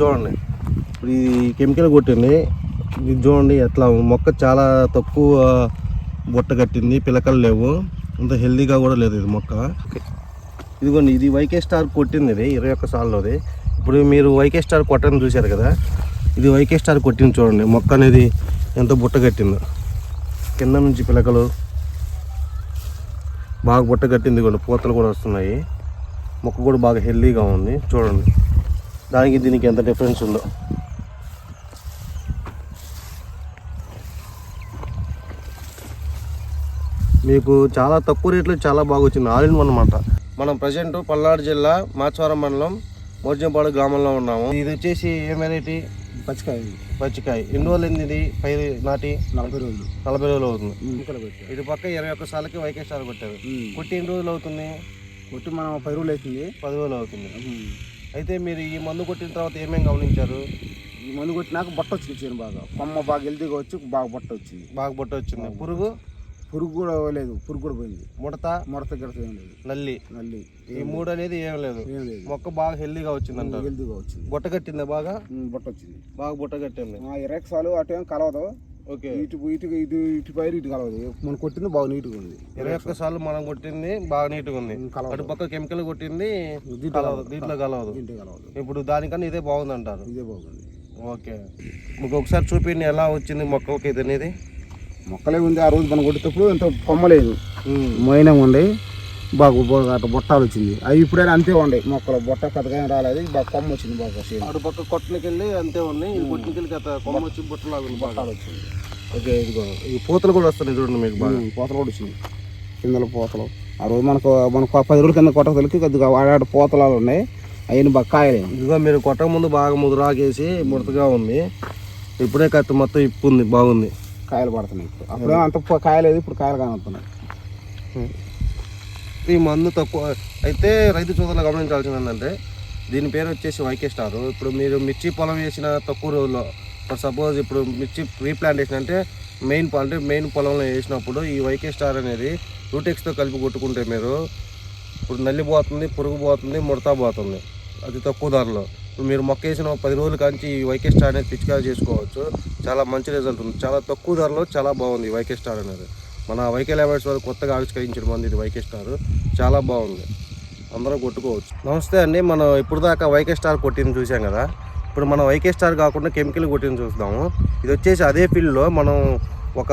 చూడండి. ఇప్పుడు ఈ కెమికల్ కొట్టింది. ఇది చూడండి ఎట్లా మొక్క చాలా తక్కువ బుట్ట కట్టింది. పిలకలు లేవు. అంత హెల్దీగా కూడా లేదు ఇది మొక్క. ఇదిగోండి ఇది వైకే స్టార్ కొట్టింది ఇది ఇరవై ఒక్క సార్లోది. ఇప్పుడు మీరు వైకే స్టార్ కొట్టని చూశారు కదా? ఇది వైకే స్టార్ కొట్టింది చూడండి. మొక్క అనేది ఎంత బుట్ట కట్టిందో. కింద నుంచి పిలకలు. బాగా బుట్ట కట్టింది కూడా పూతలు కూడా వస్తున్నాయి. మొక్క కూడా బాగా హెల్దీగా ఉంది. చూడండి. దానికి దీనికి ఎంత డిఫరెన్స్ ఉందో. మీకు చాలా తక్కువ రేట్లో చాలా బాగా వచ్చింది. ఆల్ ఇన్ వన్ అనమాట మనం ప్రజెంట్ పల్నాడు జిల్లా మాచవరం మండలం మోర్జంపాడు గ్రామంలో ఉన్నాము. ఇది వచ్చేసి ఏ వెరైటీ పచ్చికాయ. పచ్చికాయ. ఎన్ని రోజులు ఇది? పైరు నాటి? నలభై రోజులు. నలభై రోజులు అవుతుంది. ఇటు పక్క ఇరవై ఒక్క సార్లకి వైకే స్టార్ కొట్టారు. కొట్టి ఎన్ని రోజులు అవుతుంది? కొట్టి మనం పది రోజులు అవుతుంది. పది రోజులు అవుతుంది. అయితే మీరు ఈ మందు కొట్టిన తర్వాత ఏమేమి గమనించారు? ఈ మందు కొట్టినాక బట్ట వచ్చింది చేను బాగా. కొమ్మ బాగా హెల్తీగా వచ్చి బాగా బట్ట వచ్చింది. బాగా బొట్ట వచ్చింది. పురుగు? పురుగు కూడా లేదు పురుగు కూడా పోయింది. ముడత? ముడత గిడత ఏం లేదు. నల్లి? నల్లి. ఈ మూడు అనేది ఏం లేదు. ఏం లేదు. మొక్క బాగా హెల్దీగా వచ్చింది అంటారు. హెల్తీగా వచ్చింది. బుట్ట కట్టిందా బాగా? బట్ట వచ్చింది. బాగా బుట్ట కట్టింది. ఆ ఇరవై సార్లు అటు ఏం కలవదు. ఇటు ఇటు ఇటు ఇటు పైరు ఇటు కలవదు. మనం కొట్టింది బాగా నీట్గా ఉంది. ఇరవై ఒక్క సార్లు మనం కొట్టింది బాగా నీట్గా ఉంది. అటు పక్క కెమికల్ కొట్టింది దీంట్లో కలవదు దీంట్లో కలవదు. ఇప్పుడు దానికన్నా ఇదే బాగుంది అంటారు ఇదే బాగుంది. ఓకే. మీకు ఒకసారి చూపిండి ఎలా వచ్చింది మొక్కకి ఇది అనేది. మొక్కలే ఉంది ఆ రోజు మనం కొట్టేటప్పుడు ఎంత కొమ్మ లేదు. మైనం ఉండే బాగా బాగా అట్లా బొట్టాలు వచ్చింది. అవి ఇప్పుడైనా అంతే ఉండే మొక్కలు బొట్ట ఏం రాలేదు. బాగా కొమ్మ వచ్చింది బాగా అటు పక్క కొట్టనికి వెళ్ళి అంతే ఉన్నాయి. ఈ కొట్టనికి వెళ్ళి గత కొమ్మ వచ్చి బుట్టలాగా బాగా. బొట్టాలు వచ్చింది. ఓకే ఇదిగో ఈ పూతలు కూడా వస్తున్నాయి చూడండి మీకు బాగా. పూతలు కూడా వచ్చింది. కిందల పూతలు. ఆ రోజు మనకు మనకు పది రోజుల కింద కొట్టగలికి కొద్దిగా వాడాడు పూతలాలు ఉన్నాయి. అవన్నీ బాగా కాయలేము ఇదిగో మీరు కొట్టక ముందు బాగా ముదురాకేసి ముడతగా ఉంది. ఇప్పుడే కత్తి మొత్తం ఇప్పు ఉంది బాగుంది. కాయలు పడుతున్నాయి ఇప్పుడు. అప్పుడే అంత కాయలేదు ఇప్పుడు కాయలు కానొస్తున్నాయి ఈ మందు తక్కువ. అయితే రైతు సోదరులు గమనించాల్సింది ఏంటంటే దీని పేరు వచ్చేసి వైకే స్టార్ ఇప్పుడు మీరు మిర్చి పొలం వేసిన తక్కువ రోజుల్లో ఫర్ సపోజ్ ఇప్పుడు మిర్చి రీప్లాంటేషన్ అంటే మెయిన్ అంటే మెయిన్ పొలంలో వేసినప్పుడు ఈ వైకే స్టార్ అనేది రూటెక్స్తో కలిపి కొట్టుకుంటే మీరు ఇప్పుడు నల్లి పోతుంది పురుగు పోతుంది ముడత పోతుంది. అది తక్కువ ధరలో. ఇప్పుడు మీరు మొక్క వేసిన పది రోజుల కాంచి ఈ వైకే స్టార్ అనేది పిచికారి చేసుకోవచ్చు. చాలా మంచి రిజల్ట్ ఉంది. చాలా తక్కువ ధరలో చాలా బాగుంది ఈ వైకే స్టార్ అనేది. మన వైకే ల్యాబర్స్ వారు కొత్తగా ఆవిష్కరించిన మంది ఇది వైకే స్టార్. చాలా బాగుంది. అందరూ కొట్టుకోవచ్చు. నమస్తే అండి మనం ఇప్పుడు దాకా వైకే స్టార్ కొట్టింది చూసాం కదా. ఇప్పుడు మనం వైకే స్టార్ కాకుండా కెమికల్ కొట్టింది చూస్తాము. ఇది వచ్చేసి అదే ఫీల్డ్లో మనం ఒక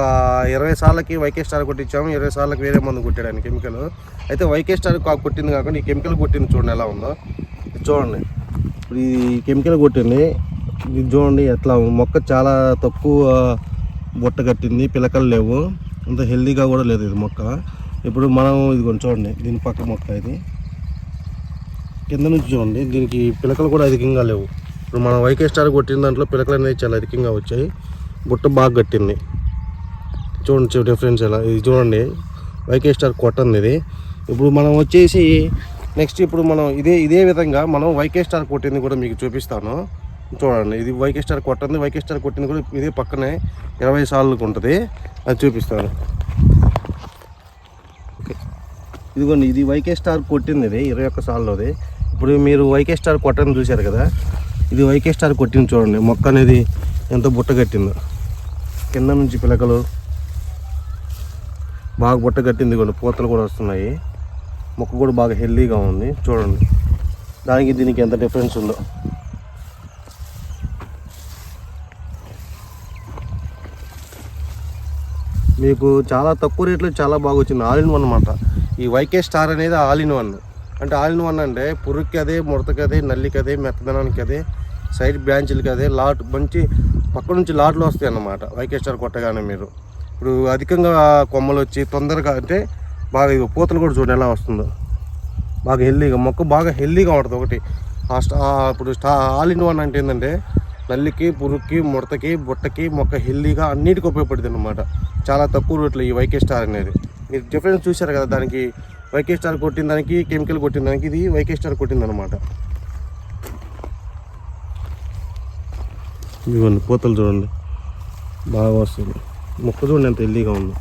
ఇరవై సార్లకి వైకే స్టార్ కొట్టించాము. ఇరవై సార్లకి వేరే మందు కొట్టాడని కెమికల్. అయితే వైకే స్టార్ కా- కొట్టింది కాకుండా ఈ కెమికల్ కొట్టింది చూడండి ఎలా ఉందో. చూడండి. ఇప్పుడు ఈ కెమికల్ కొట్టింది. ఇది చూడండి ఎట్లా మొక్క చాలా తక్కువ బుట్ట కట్టింది. పిలకలు లేవు. అంత హెల్దీగా కూడా లేదు ఇది మొక్క. ఇప్పుడు మనం ఇది కొంచెం చూడండి దీని పక్క మొక్క ఇది. కింద నుంచి చూడండి దీనికి పిలకలు కూడా అధికంగా లేవు. ఇప్పుడు మనం వైకే స్టార్ కొట్టిన దాంట్లో పిలకలు అనేది చాలా అధికంగా వచ్చాయి. బుట్ట బాగా కట్టింది. చూడండి డిఫరెన్స్ ఎలా. ఇది చూడండి వైకే స్టార్ కొట్టంది ఇది. ఇప్పుడు మనం వచ్చేసి నెక్స్ట్ ఇప్పుడు మనం ఇదే ఇదే విధంగా మనం వైకే స్టార్ కొట్టింది కూడా మీకు చూపిస్తాను. చూడండి ఇది వైకే స్టార్ కొట్టింది వైకే స్టార్ కొట్టింది కూడా ఇది పక్కనే ఇరవై సార్లకు ఉంటుంది. అది చూపిస్తాను. ఇదిగోండి ఇది వైకే స్టార్ కొట్టింది ఇది ఇరవై ఒక్క సార్లోది. ఇప్పుడు మీరు వైకే స్టార్ కొట్టని చూశారు కదా ఇది వైకే స్టార్ కొట్టింది చూడండి మొక్క అనేది ఎంత బుట్ట కట్టిందో. కింద నుంచి పిలకలు బాగా బుట్ట కట్టింది పూతలు కూడా వస్తున్నాయి. మొక్క కూడా బాగా హెల్దీగా ఉంది చూడండి. దానికి దీనికి ఎంత డిఫరెన్స్ ఉందో. మీకు చాలా తక్కువ రేట్లో చాలా బాగా వచ్చింది. ఆల్ ఇన్ వన్ అనమాట ఈ వైకే స్టార్ అనేది ఆల్ ఇన్ వన్ అంటే ఆల్ ఇన్ వన్ అంటే పురుగుకి అదే ముడతకి అదే నల్లికి అదే మెత్తదనానికి అదే సైడ్ బ్రాంచ్లకి అదే లాట్ మంచి పక్క నుంచి లాట్లు వస్తాయి అన్నమాట. వైకే స్టార్ కొట్టగానే మీరు. ఇప్పుడు అధికంగా కొమ్మలు వచ్చి తొందరగా అంటే బాగా ఇగో పూతలు కూడా చూడండి ఎలా వస్తుందో. బాగా హెల్దీగా మొక్క బాగా హెల్దీగా ఉంటుంది ఒకటి. ఆ స్టా ఇప్పుడు స్టా ఆల్ ఇన్ వన్ అంటే ఏంటంటే నల్లికి పురుగుకి ముడతకి బుట్టకి మొక్క హెల్దీగా అన్నిటికీ ఉపయోగపడుతుంది అనమాట చాలా తక్కువ రేట్లో ఈ వైకే స్టార్ అనేది. మీరు డిఫరెన్స్ చూశారు కదా దానికి వైకే స్టార్ కొట్టిన దానికి కెమికల్ కొట్టిన దానికి ఇది వైకే స్టార్ కొట్టింది అనమాట ఇదిగోండి పూతలు చూడండి. బాగా వస్తుంది. మొక్క చూడండి ఎంత హెల్దీగా ఉంది.